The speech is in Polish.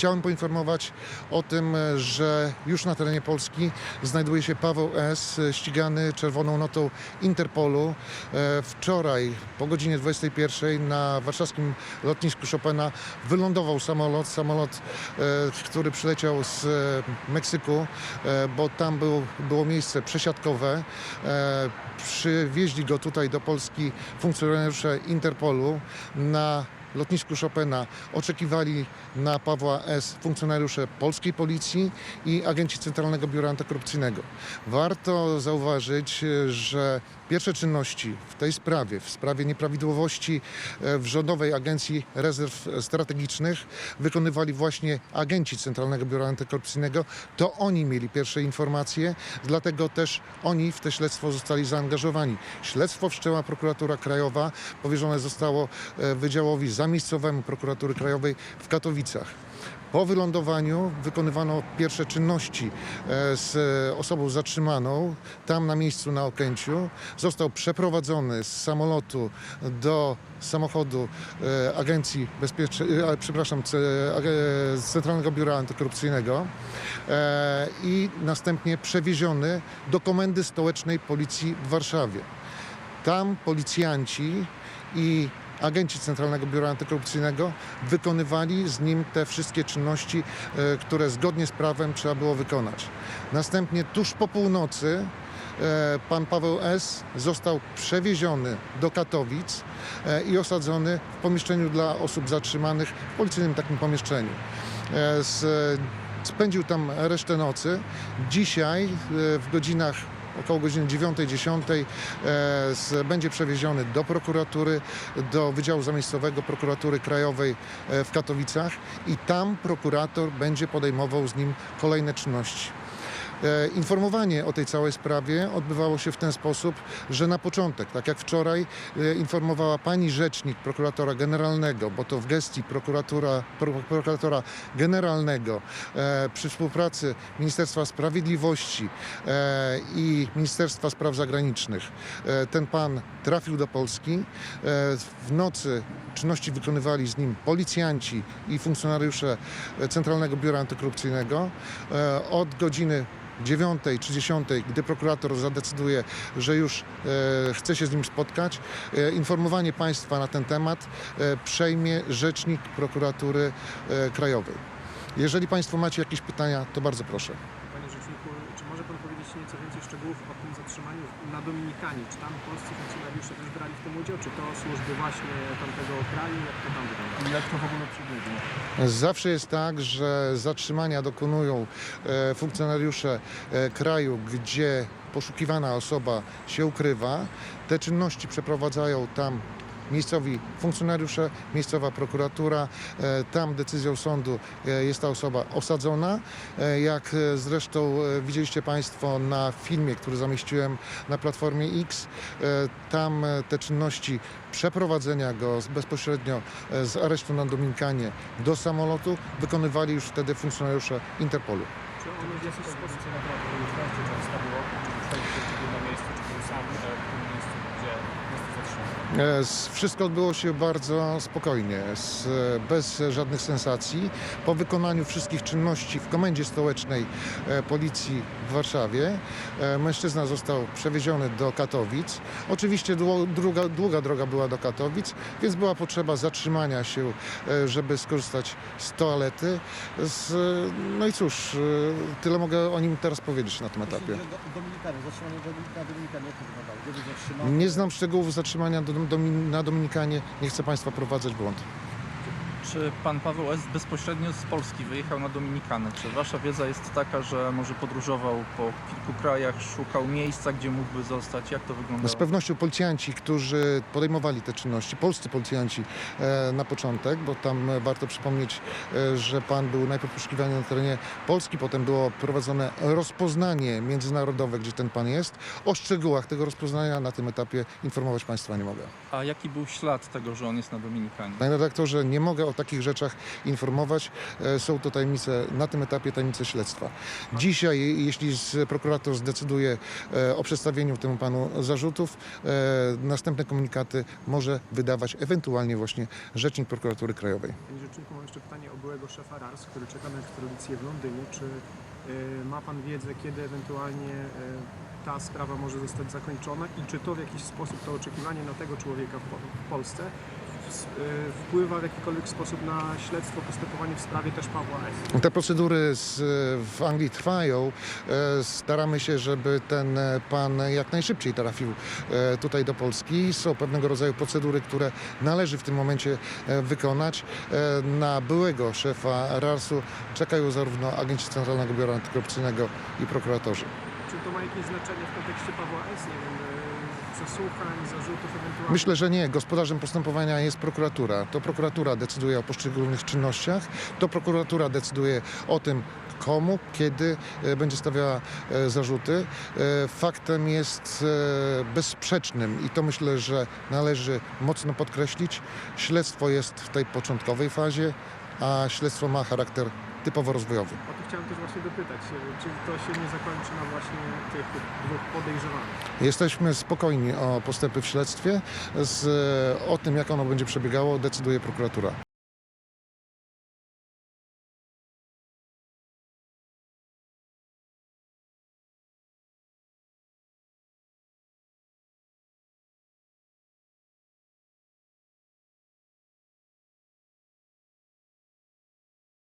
Chciałem poinformować o tym, e, że już na terenie Polski znajduje się Paweł S., ścigany czerwoną notą Interpolu. E, Wczoraj po godzinie 21 na warszawskim lotnisku Chopina wylądował samolot, samolot, e, który przyleciał z Meksyku, bo tam był, było miejsce przesiadkowe. Przywieźli go tutaj do Polski funkcjonariusze Interpolu na lotnisku Chopina oczekiwali na Pawła S. funkcjonariusze polskiej policji i agenci Centralnego Biura Antykorupcyjnego. Warto zauważyć, że pierwsze czynności w tej sprawie, w sprawie nieprawidłowości e, w Rządowej Agencji Rezerw Strategicznych wykonywali właśnie agenci Centralnego Biura Antykorupcyjnego. To oni mieli pierwsze informacje, dlatego też oni w to śledztwo zostali zaangażowani. Śledztwo wszczęła prokuratura krajowa, powierzone zostało e, Wydziałowi Zamiejscowemu Prokuratury Krajowej w Katowicach. Po wylądowaniu wykonywano pierwsze czynności e, z e, osobą zatrzymaną tam na miejscu na Okęciu. Został przeprowadzony z samolotu do samochodu e, Agencji Bezpieczeństwa, przepraszam, ce- ag- z Centralnego Biura Antykorupcyjnego e, i następnie przewieziony do Komendy Stołecznej Policji w Warszawie. Tam policjanci i agenci Centralnego Biura Antykorupcyjnego wykonywali z nim te wszystkie czynności, e, które zgodnie z prawem trzeba było wykonać. Następnie tuż po północy e, pan Paweł S. został przewieziony do Katowic e, i osadzony w pomieszczeniu dla osób zatrzymanych, w policyjnym takim pomieszczeniu. Spędził tam resztę nocy. Dzisiaj w godzinach około godziny 9-10 e, będzie przewieziony do prokuratury, do Wydziału Zamiejscowego Prokuratury Krajowej e, w Katowicach i tam prokurator będzie podejmował z nim kolejne czynności. E, Informowanie o tej całej sprawie odbywało się w ten sposób, że na początek, tak jak wczoraj, e, informowała pani rzecznik prokuratora generalnego, bo to w gestii prokuratura, pro, prokuratora generalnego e, przy współpracy Ministerstwa Sprawiedliwości i Ministerstwa Spraw Zagranicznych. Ten pan trafił do Polski. W nocy czynności wykonywali z nim policjanci i funkcjonariusze Centralnego Biura Antykorupcyjnego. Od godziny 9 czy 10, gdy prokurator zadecyduje, że już e, chce się z nim spotkać, e, informowanie państwa na ten temat e, przejmie rzecznik prokuratury e, krajowej. Jeżeli państwo macie jakieś pytania, to bardzo proszę. Panie Rzeczniku, czy może Pan powiedzieć nieco więcej szczegółów o tym zatrzymaniu na Dominikanie? Czy tam polscy funkcjonariusze też brali w tym udział? Czy to służby właśnie tamtego kraju? Jak to tam wygląda? Jak to w ogóle przebiegło? Zawsze jest tak, że zatrzymania dokonują e, funkcjonariusze e, kraju, gdzie poszukiwana osoba się ukrywa. Te czynności przeprowadzają tam miejscowi funkcjonariusze, miejscowa prokuratura. E, Tam decyzją sądu e, jest ta osoba osadzona. E, Jak zresztą widzieliście Państwo na filmie, który zamieściłem na Platformie X, tam te czynności przeprowadzenia go bezpośrednio z aresztu na Dominikanie do samolotu wykonywali już wtedy funkcjonariusze Interpolu. Czy one w jakiś sposób... Już często było, czy przejdzie na miejscu, czy był sam w tym miejscu, gdzie E, Wszystko odbyło się bardzo spokojnie, bez żadnych sensacji. Po wykonaniu wszystkich czynności w Komendzie Stołecznej e, Policji w Warszawie e, mężczyzna został przewieziony do Katowic. Oczywiście druga, długa droga była do Katowic, więc była potrzeba zatrzymania się, żeby skorzystać z toalety. No i cóż, tyle mogę o nim teraz powiedzieć na tym etapie. Nie znam szczegółów zatrzymania do, na Dominikanie, nie chcę Państwa prowadzać w błąd. Czy pan Paweł S. bezpośrednio z Polski wyjechał na Dominikanę? Czy wasza wiedza jest taka, że może podróżował po kilku krajach, szukał miejsca, gdzie mógłby zostać? Jak to No wyglądało? z pewnością policjanci, którzy podejmowali te czynności, polscy policjanci e, na początek, bo tam e, warto przypomnieć, e, że pan był najpierw poszukiwany na terenie Polski, potem było prowadzone rozpoznanie międzynarodowe, gdzie ten pan jest. O szczegółach tego rozpoznania na tym etapie informować państwa nie mogę. A jaki był ślad tego, że on jest na Dominikanie? Panie redaktorze, nie mogę o takich rzeczach informować. E, Są to tajemnice, na tym etapie tajemnice śledztwa. Dzisiaj, jeśli prokurator zdecyduje e, o przedstawieniu temu panu zarzutów, e, następne komunikaty może wydawać ewentualnie właśnie rzecznik prokuratury krajowej. Panie Rzeczniku, mam jeszcze pytanie o byłego szefa RARS, który czeka na ekstradycję w Londynie. Czy ma Pan wiedzę, kiedy ewentualnie ta sprawa może zostać zakończona i czy to w jakiś sposób, to oczekiwanie na tego człowieka w, Po- w Polsce wpływa w jakikolwiek sposób na śledztwo, postępowanie w sprawie też Pawła S. Te procedury z, w Anglii trwają. E, Staramy się, żeby ten pan jak najszybciej trafił e, tutaj do Polski. Są pewnego rodzaju procedury, które należy w tym momencie e, wykonać. Na byłego szefa RARS-u czekają zarówno agenci Centralnego Biura Antykorupcyjnego i prokuratorzy. Czy to ma jakieś znaczenie w kontekście Pawła S? Nie wiem, Myślę, że nie. Gospodarzem postępowania jest prokuratura. To prokuratura decyduje o poszczególnych czynnościach. To prokuratura decyduje o tym, komu, kiedy e, będzie stawiała e, zarzuty. E, Faktem jest bezsprzecznym i to myślę, że należy mocno podkreślić. Śledztwo jest w tej początkowej fazie, a śledztwo ma charakter typowo rozwojowy. O to chciałem też właśnie dopytać, y, czy to się nie zakończy na właśnie tych dwóch podejrzewanych? Jesteśmy spokojni o postępy w śledztwie. Z, o tym, jak ono będzie przebiegało, decyduje prokuratura.